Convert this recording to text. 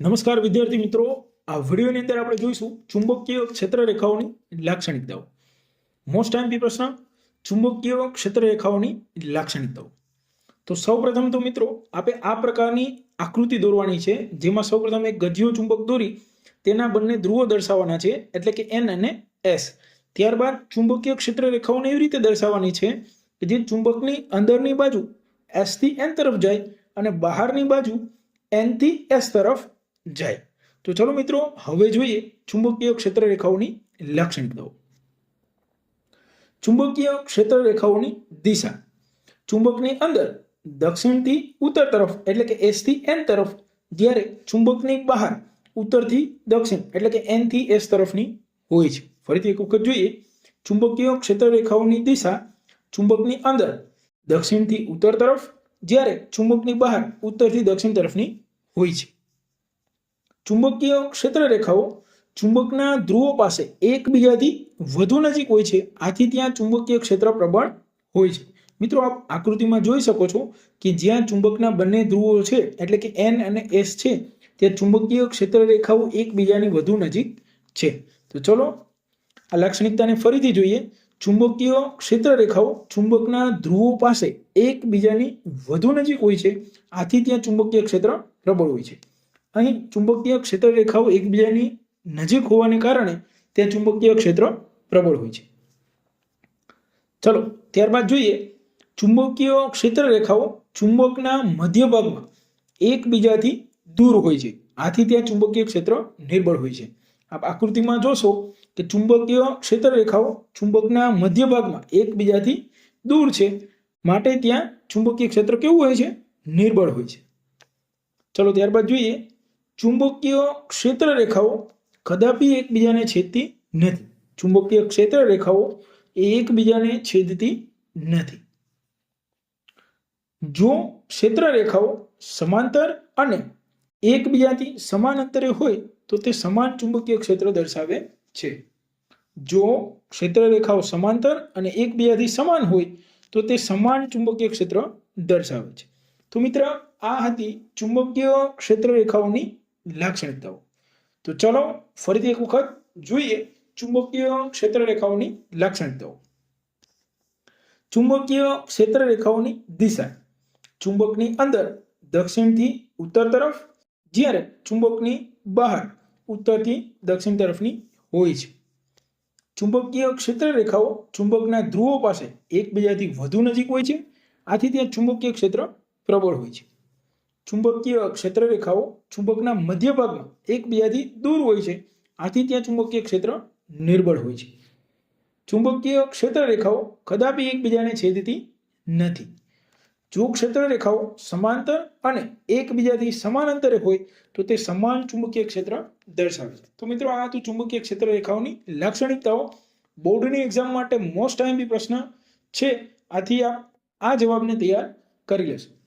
નમસ્કાર વિદ્યાર્થી મિત્રો. આ વિડીયોની અંદર આપણે જોઈશું ચુંબકીય ક્ષેત્ર રેખાઓની લાક્ષણિકતાઓ મોસ્ટ ટાઈમ પ્રશ્ન, ચુંબકીય ક્ષેત્ર રેખાઓની લાક્ષણિકતાઓ તો સૌપ્રથમ તો મિત્રો આપણે આ પ્રકારની આકૃતિ દોરવાની છે, જેમાં સૌપ્રથમ એક ગજિયો ચુંબક દોરી, તેના બંને ધ્રુવો દર્શાવવાના છે, એટલે કે એન અને એસ ત્યારબાદ ચુંબકીય ક્ષેત્ર રેખાઓને એવી રીતે દર્શાવવાની છે કે જે ચુંબકની અંદરની બાજુ એસથી એન તરફ જાય અને બહારની બાજુ એનથી એસ તરફ જાય. તો ચલો મિત્રો, હવે જોઈએ ચુંબકીય ક્ષેત્ર રેખાઓની લાક્ષણિકતાઓ. ચુંબકીય ક્ષેત્ર રેખાઓની દિશા. ચુંબકની અંદર દક્ષિણથી ઉત્તર તરફ, એટલે કે એસથી એન તરફ, જ્યારે ચુંબકની બહાર ઉત્તરથી દક્ષિણ, એટલે કે એનથી એસ તરફની હોય છે. ફરીથી એક વખત જોઈએ. ચુંબકીય ક્ષેત્ર રેખાઓની દિશા ચુંબકની અંદર દક્ષિણથી ઉત્તર તરફ, જ્યારે ચુંબકની બહાર ઉત્તરથી દક્ષિણ તરફની હોય છે. ચુંબકીય ક્ષેત્ર રેખાઓ ચુંબકના ધ્રુવો પાસે એકબીજાથી વધુ નજીક હોય છે. આથી ત્યાં ચુંબકીય ક્ષેત્ર પ્રબળ હોય છે. મિત્રો, આપ આકૃતિમાં જોઈ શકો છો કે જ્યાં ચુંબકના બંને ધ્રુવો છે, એટલે કે એન અને એસ છે, ત્યાં ચુંબકીય ક્ષેત્ર રેખાઓ એકબીજાની વધુ નજીક છે. તો ચલો, આ લાક્ષણિકતાને ફરીથી જોઈએ. ચુંબકીય ક્ષેત્ર રેખાઓ ચુંબકના ધ્રુવો પાસે એકબીજાની વધુ નજીક હોય છે. આથી ત્યાં ચુંબકીય ક્ષેત્ર પ્રબળ હોય છે. અહીં ચુંબકીય ક્ષેત્ર રેખાઓ એકબીજાની નજીક હોવાને કારણે ત્યાં ચુંબકીય ક્ષેત્ર પ્રબળ હોય છે. ચલો, ત્યારબાદ જોઈએ ચુંબકીય ક્ષેત્ર રેખાઓ ચુંબકના મધ્ય ભાગમાં એકબીજાથી દૂર હોય છે. આથી ત્યાં ચુંબકીય ક્ષેત્ર નિર્બળ હોય છે. આપ આકૃતિમાં જોશો કે ચુંબકીય ક્ષેત્ર રેખાઓ ચુંબકના મધ્ય ભાગમાં એકબીજાથી દૂર છે. માટે ત્યાં ચુંબકીય ક્ષેત્ર કેવું હોય છે? નિર્બળ હોય છે. ચલો, ત્યારબાદ જોઈએ ચુંબકીય ક્ષેત્ર રેખાઓ કદાપી એકબીજાને છેદતી નથી. ચુંબકીય ક્ષેત્ર રેખાઓ એ એકબીજાને છેદતી નથી. જો ક્ષેત્ર રેખાઓ સમાંતર અને એકબીજાથી સમાન અંતરે હોય, તો તે સમાન ચુંબકીય ક્ષેત્ર દર્શાવે છે. જો ક્ષેત્ર રેખાઓ સમાંતર અને એકબીજાથી સમાન હોય, તો તે સમાન ચુંબકીય ક્ષેત્ર દર્શાવે છે. તો મિત્ર, આ હતી ચુંબકીય ક્ષેત્ર રેખાઓની લાક્ષણિકતાઓ તો ચલો, ફરીથી એક વખત જોઈએ ચુંબકીય ક્ષેત્ર રેખાઓની લાક્ષણિકતાઓ ચુંબકીય ક્ષેત્ર રેખાઓની દિશા. ચુંબકની અંદર દક્ષિણથી ઉત્તર તરફ, જ્યારે ચુંબકની બહાર ઉત્તરથી દક્ષિણ તરફની હોય છે. ચુંબકીય ક્ષેત્ર રેખાઓ ચુંબકના ધ્રુવો પાસે એકબીજાથી વધુ નજીક હોય છે. આથી ત્યાં ચુંબકીય ક્ષેત્ર પ્રબળ હોય છે. ચુંબકીય ક્ષેત્ર રેખાઓ ચુંબકના મધ્ય ભાગમાં એકબીજાથી દૂર હોય છે. આથી ત્યાં ચુંબકીય ક્ષેત્ર નિર્બળ હોય છે. ચુંબકીય ક્ષેત્ર રેખાઓ કદાપી એકબીજાને છેદતી નથી. જો ક્ષેત્ર રેખાઓ સમાંતર અને એકબીજાથી સમાન અંતરે હોય, તો તે સમાન ચુંબકીય ક્ષેત્ર દર્શાવે છે. તો મિત્રો, આ હતું ચુંબકીય ક્ષેત્ર રેખાઓની લાક્ષણિકતાઓ. બોર્ડની એક્ઝામ માટે મોસ્ટ ટાઈમ પ્રશ્ન છે. આથી આપ આ જવાબને તૈયાર કરી લેશો.